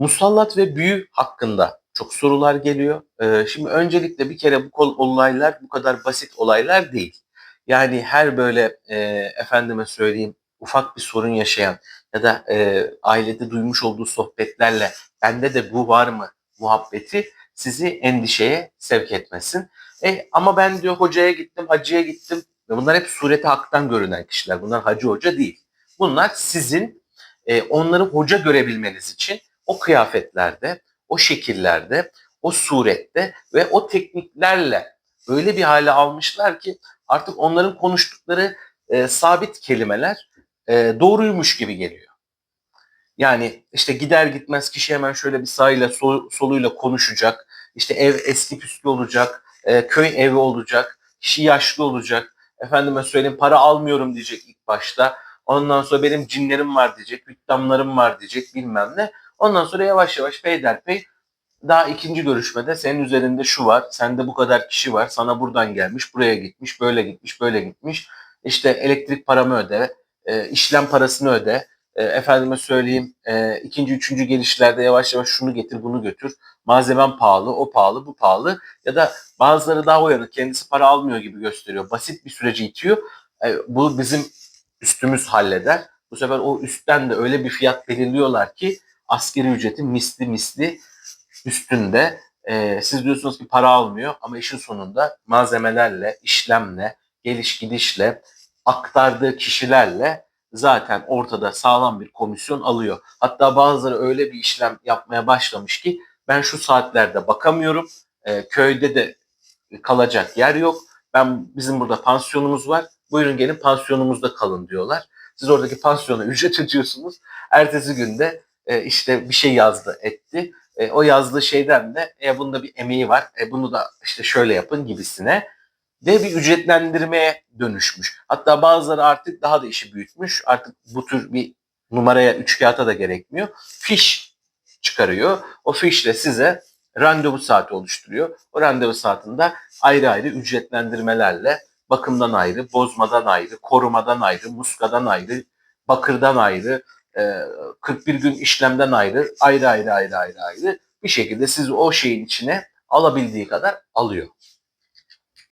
Musallat ve büyü hakkında çok sorular geliyor. Ee, şimdi öncelikle bir kere bu kol- olaylar bu kadar basit olaylar değil. Yani her böyle e, efendime söyleyeyim ufak bir sorun yaşayan ya da e, ailede duymuş olduğu sohbetlerle bende de bu var mı muhabbeti sizi endişeye sevk etmesin. E, ama ben diyor hocaya gittim, hacıya gittim. Bunlar hep sureti haktan görünen kişiler. Bunlar hacı hoca değil. Bunlar sizin e, onları hoca görebilmeniz için o kıyafetlerde, o şekillerde, o surette ve o tekniklerle öyle bir hale almışlar ki artık onların konuştukları e, sabit kelimeler e, doğruymuş gibi geliyor. Yani işte gider gitmez kişi hemen şöyle bir sağıyla sol, soluyla konuşacak. İşte ev eski püskü olacak, e, köy evi olacak, kişi yaşlı olacak. Efendime söyleyeyim para almıyorum diyecek ilk başta. Ondan sonra benim cinlerim var diyecek, hüttamlarım var diyecek bilmem ne. Ondan sonra yavaş yavaş peyderpey daha ikinci görüşmede senin üzerinde şu var, sende bu kadar kişi var, sana buradan gelmiş, buraya gitmiş, böyle gitmiş, böyle gitmiş. İşte elektrik paramı öde, e, işlem parasını öde, e, efendime söyleyeyim e, ikinci, üçüncü gelişlerde yavaş yavaş şunu getir, bunu götür. Malzemem pahalı, o pahalı, bu pahalı. Ya da bazıları daha uyanık, kendisi para almıyor gibi gösteriyor. Basit bir süreci itiyor. E, bu bizim üstümüz halleder. Bu sefer o üstten de öyle bir fiyat belirliyorlar ki askeri ücretin misli misli üstünde. E, siz diyorsunuz ki para almıyor ama işin sonunda malzemelerle, işlemle, geliş gidişle, aktardığı kişilerle zaten ortada sağlam bir komisyon alıyor. Hatta bazıları öyle bir işlem yapmaya başlamış ki ben şu saatlerde bakamıyorum. E, köyde de kalacak yer yok. Ben bizim burada pansiyonumuz var. Buyurun gelin pansiyonumuzda kalın diyorlar. Siz oradaki pansiyona ücret ödüyorsunuz. Ertesi günde e, işte bir şey yazdı etti. E, o yazdığı şeyden de e, bunda bir emeği var. E, bunu da işte şöyle yapın gibisine ve bir ücretlendirmeye dönüşmüş. Hatta bazıları artık daha da işi büyütmüş. Artık bu tür bir numaraya, üç kağıta da gerekmiyor. Fiş çıkarıyor. O fişle size randevu saati oluşturuyor. O randevu saatinde ayrı ayrı ücretlendirmelerle bakımdan ayrı, bozmadan ayrı, korumadan ayrı, muskadan ayrı, bakırdan ayrı, 41 gün işlemden ayrı, ayrı ayrı ayrı ayrı ayrı bir şekilde sizi o şeyin içine alabildiği kadar alıyor.